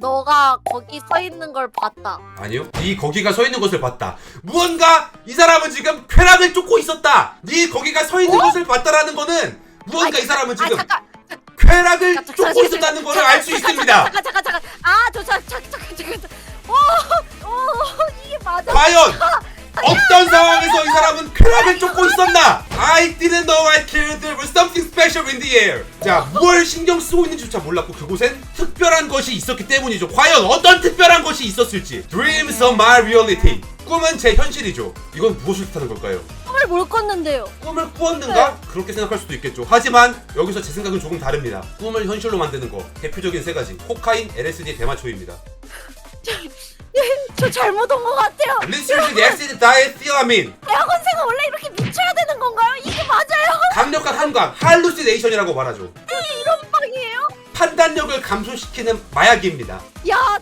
너가 거기 서 있는 걸 봤다. 아니요. 네 거기가 서 있는 것을 봤다. 무언가 이 사람은 지금 쾌락을 쫓고 있었다. 네 거기가 서 있는 것을 봤다라는 거는 무언가 이 사람은 아 지금 잠깐. 쾌락을 잠깐, 쫓고 잠깐, 있었다는 잠깐, 알수 잠깐, 있습니다. 잠깐 잠깐 잠깐. 아 저 잠깐 잠깐 잠깐. 오, 오 이게 맞아. 과연 어떤 상황에서 이 사람은 쾌락을 쫓고 있었나? I didn't know I cared there was something special in the air. 자, 무엇을 신경 쓰고 있는지조차 몰랐고 그곳엔 특별한 것이 있었기 때문이죠. 과연 어떤 특별한 것이 있었을지. Dreams are my reality. 꿈은 제 현실이죠. 이건 무엇을 뜻하는 걸까요? 꿈을 뭘 꿨는데요? 꿈을 꾸었는가? 그렇게 생각할 수도 있겠죠. 하지만 여기서 제 생각은 조금 다릅니다. 꿈을 현실로 만드는 거 대표적인 세 가지: 코카인, LSD, 대마초입니다. 저 잘못 온 것 같아요. 리스르시, 엑 한 한강, 할루시네이션이라고 말하죠. 이게 이런 방이에요? 판단력을 감소시키는 마약입니다. 야